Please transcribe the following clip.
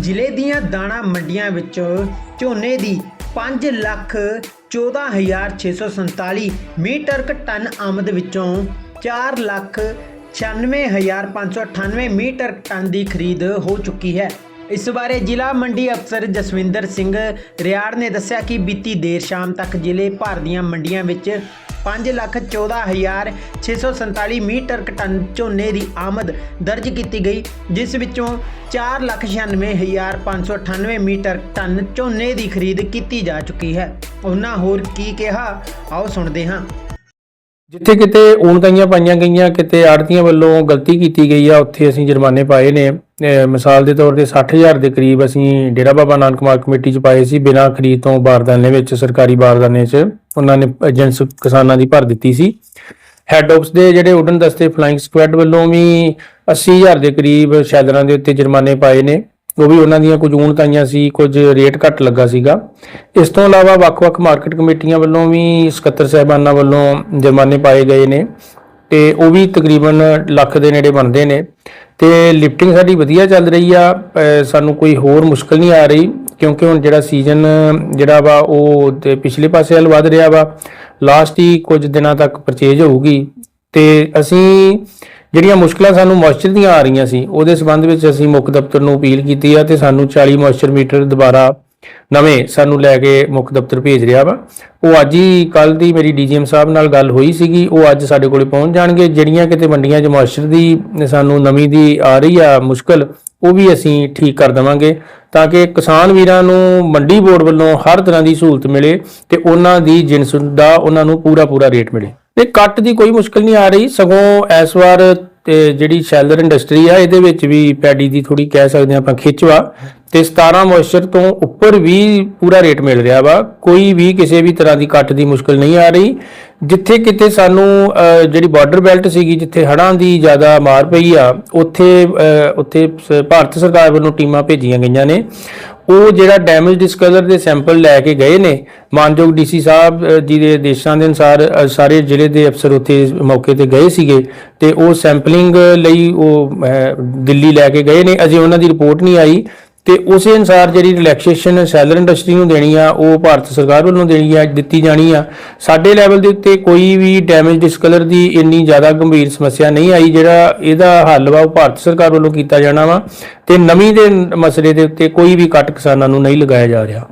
ਜ਼ਿਲ੍ਹੇ ਦੀਆਂ ਦਾਣਾ ਮੰਡੀਆਂ ਵਿੱਚੋਂ ਝੋਨੇ ਦੀ 5 ਲੱਖ 14647 ਮੀਟਰਕ ਟਨ ਆਮਦ ਵਿੱਚੋਂ 4 ਲੱਖ 96598 ਮੀਟਰ ਟਨ ਦੀ ਖਰੀਦ ਹੋ ਚੁੱਕੀ ਹੈ। ਇਸ ਬਾਰੇ ਜ਼ਿਲ੍ਹਾ ਮੰਡੀ ਅਫਸਰ ਜਸਵਿੰਦਰ ਸਿੰਘ ਰਿਆੜ ਨੇ ਦੱਸਿਆ ਕਿ ਬੀਤੀ ਦੇਰ ਸ਼ਾਮ ਤੱਕ ਜ਼ਿਲ੍ਹੇ ਭਰ ਦੀਆਂ ਮੰਡੀਆਂ ਵਿੱਚ 514647 ਮੀਟਰ ਟਨ ਝੋਨੇ ਦੀ ਆਮਦ ਦਰਜ ਕੀਤੀ ਗਈ, ਜਿਸ ਵਿੱਚੋਂ 496598 ਮੀਟਰ ਟਨ ਝੋਨੇ ਦੀ ਖਰੀਦ ਕੀਤੀ ਜਾ ਚੁੱਕੀ ਹੈ। ਉਹਨਾਂ ਹੋਰ ਕੀ ਕਿਹਾ, ਆਓ ਸੁਣਦੇ ਹਾਂ। ਜਿੱਥੇ ਕਿਤੇ ਊਣਤਾਈਆਂ ਪਾਈਆਂ ਗਈਆਂ, ਕਿਤੇ ਆੜਤੀਆਂ ਵੱਲੋਂ ਗਲਤੀ ਕੀਤੀ ਗਈ ਆ, ਉੱਥੇ ਅਸੀਂ ਜੁਰਮਾਨੇ ਪਾਏ ਨੇ। ਮਿਸਾਲ ਦੇ ਤੌਰ ਤੇ 60000 ਦੇ ਕਰੀਬ ਅਸੀਂ ਡੇਰਾ ਬਾਬਾ ਨਾਨਕ ਮਾਰਕ ਕਮੇਟੀ 'ਚ ਪਾਏ ਸੀ, ਬਿਨਾਂ ਖਰੀਦ ਤੋਂ ਬਾਰਦਾਨੇ ਵਿੱਚ, ਸਰਕਾਰੀ ਬਾਰਦਾਨੇ 'ਚ, ਉਹਨਾਂ ਨੇ ਏਜੰਟਸ ਕਿਸਾਨਾਂ ਦੀ ਭਰ ਦਿੱਤੀ ਸੀ। ਹੈੱਡ ਆਫਿਸ ਦੇ ਜਿਹੜੇ ਉਡਨ ਦਸਤੇ ਫਲਾਈਂਗ ਸਕੁਐਡ ਵੱਲੋਂ ਵੀ 80000 ਦੇ ਕਰੀਬ ਸ਼ੈਲਰਾਂ ਦੇ ਉੱਤੇ ਜੁਰਮਾਨੇ ਪਾਏ ਨੇ। ਉਹ ਵੀ ਉਹਨਾਂ ਦੀਆਂ ਕੁਝ ਊਣਤਾਈਆਂ ਸੀ, ਕੁਝ ਰੇਟ ਘੱਟ ਲੱਗਾ ਸੀਗਾ। ਇਸ ਤੋਂ ਇਲਾਵਾ ਵੱਖ-ਵੱਖ ਮਾਰਕੀਟ ਕਮੇਟੀਆਂ ਵੱਲੋਂ ਵੀ ਸਕੱਤਰ ਸਾਹਿਬਾਨਾਂ ਵੱਲੋਂ ਜੁਰਮਾਨੇ ਪਾਏ ਗਏ ਨੇ ਤੇ ਉਹ ਵੀ ਤਕਰੀਬਨ ਲੱਖ ਦੇ ਨੇੜੇ ਬਣਦੇ ਨੇ। ਤੇ ਲਿਫਟਿੰਗ ਸਾਡੀ ਵਧੀਆ ਚੱਲ ਰਹੀ ਆ ਸਾਨੂੰ ਕੋਈ ਹੋਰ ਮੁਸ਼ਕਲ ਨਹੀਂ ਆ ਰਹੀ, ਕਿਉਂਕਿ ਹੁਣ ਜਿਹੜਾ ਸੀਜ਼ਨ ਜਿਹੜਾ ਵਾ ਉਹ ਪਿਛਲੇ ਪਾਸੇ ਵੱਲ ਵੱਧ ਰਿਹਾ ਵਾ ਲਾਸਟ ਹੀ ਕੁਝ ਦਿਨਾਂ ਤੱਕ ਪਰਚੇਜ ਹੋਊਗੀ। ਤੇ ਅਸੀਂ ਜਿਹੜੀਆਂ ਮੁਸ਼ਕਲਾਂ ਸਾਨੂੰ ਮੋਇਸਚਰ ਦੀਆਂ ਆ ਰਹੀਆਂ ਸੀ, ਉਹਦੇ ਸੰਬੰਧ ਵਿੱਚ ਅਸੀਂ ਮੁੱਖ ਦਫ਼ਤਰ ਨੂੰ ਅਪੀਲ ਕੀਤੀ ਆ ਤੇ ਸਾਨੂੰ 40 ਮੋਇਸਚਰ ਮੀਟਰ ਦੁਬਾਰਾ ਨਵੇਂ ਸਾਨੂੰ ਲੈ ਕੇ ਮੁੱਖ ਦਫ਼ਤਰ ਭੇਜ ਰਿਹਾ ਵਾ। ਉਹ ਅੱਜ ਹੀ ਕੱਲ ਦੀ ਮੇਰੀ ਡੀਜੀਐਮ ਸਾਹਿਬ ਨਾਲ ਗੱਲ ਹੋਈ ਸੀਗੀ। ਉਹ ਅੱਜ ਸਾਡੇ ਕੋਲੇ ਪਹੁੰਚ ਜਾਣਗੇ। ਜਿਹੜੀਆਂ ਕਿਤੇ ਮੰਡੀਆਂ 'ਚ ਮੋਇਸਚਰ ਦੀ ਸਾਨੂੰ ਨਵੀਂ ਦੀ ਆ ਰਹੀ ਆ ਮੁਸ਼ਕਲ, ਉਹ ਵੀ ਅਸੀਂ ਠੀਕ ਕਰ ਦੇਵਾਂਗੇ ਤਾਂ ਕਿ ਕਿਸਾਨ ਵੀਰਾਂ ਨੂੰ ਮੰਡੀ ਬੋਰਡ ਵੱਲੋਂ ਹਰ ਤਰ੍ਹਾਂ ਦੀ ਸਹੂਲਤ ਮਿਲੇ ਤੇ ਉਹਨਾਂ ਦੀ ਜਿਨਸ ਦਾ ਉਹਨਾਂ ਨੂੰ ਪੂਰਾ ਪੂਰਾ ਰੇਟ ਮਿਲੇ। ਤੇ ਕੱਟ ਦੀ ਕੋਈ ਮੁਸ਼ਕਲ ਨਹੀਂ ਆ ਰਹੀ। ਸਗੋਂ ਇਸ ਵਾਰ ਤੇ ਜਿਹੜੀ ਸ਼ੈਲਰ ਇੰਡਸਟਰੀ ਆ, ਇਹਦੇ ਵਿੱਚ ਵੀ ਪੈਡੀ ਦੀ ਥੋੜੀ ਕਹਿ ਸਕਦੇ ਹਾਂ ਆਪਾਂ ਖਿੱਚਵਾ ਤੇ 17 ਮੋਇਸਚਰ ਤੋਂ ਉੱਪਰ ਵੀ ਪੂਰਾ ਰੇਟ ਮਿਲ ਰਿਹਾ ਵਾ। ਕੋਈ ਵੀ ਕਿਸੇ ਵੀ ਤਰ੍ਹਾਂ ਦੀ ਕੱਟ ਦੀ ਮੁਸ਼ਕਲ ਨਹੀਂ ਆ ਰਹੀ। ਜਿੱਥੇ ਕਿਤੇ ਸਾਨੂੰ ਜਿਹੜੀ ਬਾਰਡਰ ਬੈਲਟ ਸੀਗੀ, ਜਿੱਥੇ ਹੜ੍ਹਾਂ ਦੀ ਜ਼ਿਆਦਾ ਮਾਰ ਪਈ ਆ, ਉੱਥੇ ਉੱਥੇ ਸ- ਭਾਰਤ ਸਰਕਾਰ ਵੱਲੋਂ ਟੀਮਾਂ ਭੇਜੀਆਂ ਗਈਆਂ ਨੇ। ਉਹ ਜਿਹੜਾ ਡੈਮੇਜ ਡਿਸਕਲਰ ਦੇ ਸੈਂਪਲ ਲੈ ਕੇ ਗਏ ਨੇ, ਮਾਨਯੋਗ ਡੀਸੀ ਸਾਹਿਬ ਜੀ ਦੇ ਆਦੇਸ਼ਾਂ ਦੇ ਅਨੁਸਾਰ ਸਾਰੇ ਜ਼ਿਲ੍ਹੇ ਦੇ ਅਫਸਰ ਉੱਥੇ ਮੌਕੇ ਤੇ ਗਏ ਸੀਗੇ ਤੇ ਉਹ ਸੈਂਪਲਿੰਗ ਲਈ ਉਹ ਦਿੱਲੀ ਲੈ ਕੇ ਗਏ ਨੇ। ਅਜੇ ਉਹਨਾਂ ਦੀ ਰਿਪੋਰਟ ਨਹੀਂ ਆਈ। ਤੇ ਉਸੇ ਅਨੁਸਾਰ ਜਿਹੜੀ ਰਿਲੈਕਸੇਸ਼ਨ ਸੈਲਰ ਇੰਡਸਟਰੀ ਨੂੰ ਦੇਣੀ ਆ, ਉਹ ਭਾਰਤ ਸਰਕਾਰ ਵੱਲੋਂ ਦੇਣੀ ਆ, ਦਿੱਤੀ ਜਾਣੀ ਆ। ਸਾਡੇ ਲੈਵਲ ਦੇ ਉੱਤੇ ਕੋਈ ਵੀ ਡੈਮੇਜ ਡਿਸਕਲਰ ਦੀ ਇੰਨੀ ਜ਼ਿਆਦਾ ਗੰਭੀਰ ਸਮੱਸਿਆ ਨਹੀਂ ਆਈ, ਜਿਹੜਾ ਇਹਦਾ ਹੱਲ ਵਾ, ਉਹ ਭਾਰਤ ਸਰਕਾਰ ਵੱਲੋਂ ਕੀਤਾ ਜਾਣਾ ਵਾ। ਤੇ ਨਵੀਂ ਦੇ ਮਸਲੇ ਦੇ ਉੱਤੇ ਕੋਈ ਵੀ ਕੱਟ ਕਿਸਾਨਾਂ ਨੂੰ ਨਹੀਂ ਲਗਾਇਆ ਜਾ ਰਿਹਾ।